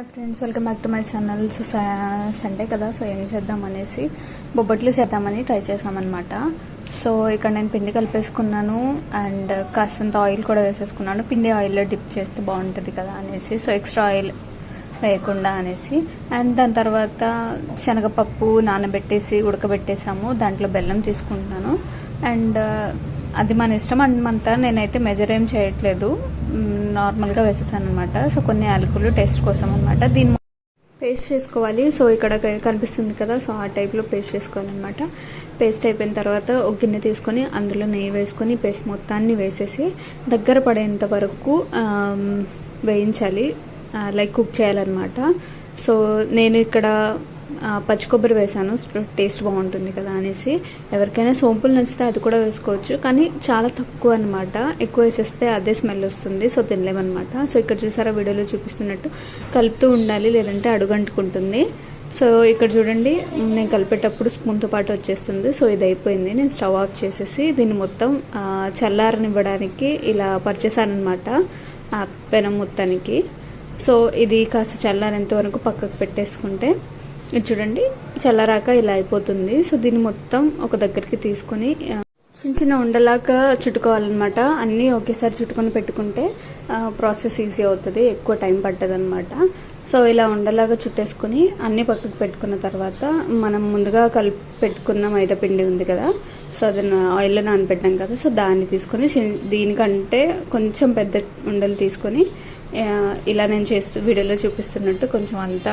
Hi friends welcome back to my channel. So Sunday కదా so ఏం చేద్దాం అనేసి బొబ్బట్లు చేద్దామని ట్రై చేసామన్నమాట. సో ఇక్కడ నేను పిండి కలిపేసుకున్నాను అండ్ కాస్తంత ఆయిల్ కూడా వేసేసుకున్నాను. పిండి ఆయిల్లో డిప్ చేస్తే బాగుంటుంది కదా అనేసి సో ఎక్స్ట్రా ఆయిల్ వేయకుండా అనేసి. అండ్ దాని తర్వాత శనగపప్పు నానబెట్టేసి ఉడకబెట్టేసాము. దాంట్లో బెల్లం తీసుకుంటున్నాను. అండ్ అది మన ఇష్టం. అంతా నేనైతే మెజర్ ఏం చేయట్లేదు. నార్మల్గా వేసేసాను అనమాట సో కొన్ని యాలకులు టేస్ట్ కోసం అనమాట దీన్ని పేస్ట్ చేసుకోవాలి. సో ఇక్కడ కనిపిస్తుంది కదా సో ఆ టైప్లో పేస్ట్ చేసుకోవాలన్నమాట. పేస్ట్ అయిపోయిన తర్వాత ఒక గిన్నె తీసుకొని అందులో నెయ్యి వేసుకొని పేస్ట్ మొత్తాన్ని వేసేసి దగ్గర పడేంత వరకు వేయించాలి. లైక్ కుక్ చేయాలన్నమాట. సో నేను ఇక్కడ పచ్చి కొబ్బరి వేసాను. టేస్ట్ బాగుంటుంది కదా అనేసి. ఎవరికైనా సోంపులు నచ్చితే అది కూడా వేసుకోవచ్చు. కానీ చాలా తక్కువ అనమాట ఎక్కువ వేసేస్తే అదే స్మెల్ వస్తుంది. సో తినలేమన్నమాట. సో ఇక్కడ చూసారా వీడియోలో చూపిస్తున్నట్టు కలుపుతూ ఉండాలి లేదంటే అడుగంటుకుంటుంది. సో ఇక్కడ చూడండి నేను కలిపేటప్పుడు స్పూన్తో పాటు వచ్చేస్తుంది. సో ఇది అయిపోయింది. నేను స్టవ్ ఆఫ్ చేసేసి దీన్ని మొత్తం చల్లారనివ్వడానికి ఇలా పరిచేసానమాట అనమాట పెనం మొత్తానికి. సో ఇది కాస్త చల్లారేంత వరకు పక్కకు పెట్టేసుకుంటే ఇది చూడండి చల్లరాక ఇలా అయిపోతుంది. సో దీన్ని మొత్తం ఒక దగ్గరికి తీసుకొని చిన్న చిన్న ఉండలాగా చుట్టుకోవాలన్నమాట. అన్నీ ఒకేసారి చుట్టుకొని పెట్టుకుంటే ప్రాసెస్ ఈజీ అవుతుంది ఎక్కువ టైం పట్టదు అనమాట సో ఇలా ఉండలాగా చుట్టేసుకుని అన్ని పక్కకు పెట్టుకున్న తర్వాత మనం ముందుగా కలిపి పెట్టుకున్న మైదా పిండి ఉంది కదా సో అది ఆయిల్లో నానబెట్టాం కదా సో దాన్ని తీసుకొని దీనికంటే కొంచెం పెద్ద ఉండలు తీసుకొని ఇలా నేను చేస్తూ వీడియోలో చూపిస్తున్నట్టు కొంచెం అంతా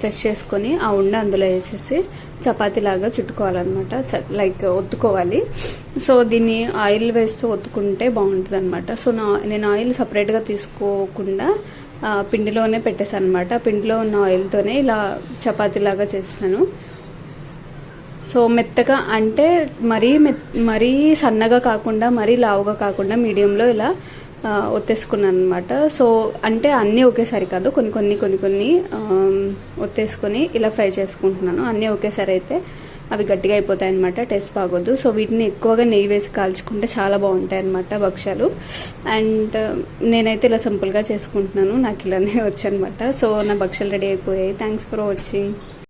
ప్రెస్ చేసుకొని ఆ ఉండ అందులో వేసేసి చపాతీ లాగా చుట్టుకోవాలన్నమాట. స- లైక్ ఒత్తుకోవాలి. సో దీన్ని ఆయిల్ వేస్తూ ఒత్తుకుంటే బాగుంటుంది అనమాట సో నా నేను ఆయిల్ సపరేట్గా తీసుకోకుండా పిండిలోనే పెట్టేసాను అనమాట పిండిలో ఉన్న ఆయిల్తోనే ఇలా చపాతీ లాగా సో మెత్తగా అంటే మరీ మెత్ మరీ సన్నగా కాకుండా మరీ లావుగా కాకుండా మీడియంలో ఇలా ఒత్తేసుకున్నాను అనమాట సో అంటే అన్నీ ఒకేసారి కాదు కొన్ని కొన్ని కొన్ని కొన్ని ఒత్తేసుకొని ఇలా ఫ్రై చేసుకుంటున్నాను. అన్నీ ఒకేసారి అయితే అవి గట్టిగా అయిపోతాయి అనమాట టేస్ట్ బాగోద్దు సో వీటిని ఎక్కువగా నెయ్యి వేసి కాల్చుకుంటే చాలా బాగుంటాయి అనమాట భక్ష్యాలు. అండ్ నేనైతే ఇలా సింపుల్గా చేసుకుంటున్నాను. నాకు ఇలానే వచ్చనమాట సో నా భక్ష్యాలు రెడీ అయిపోయాయి. Thanks for watching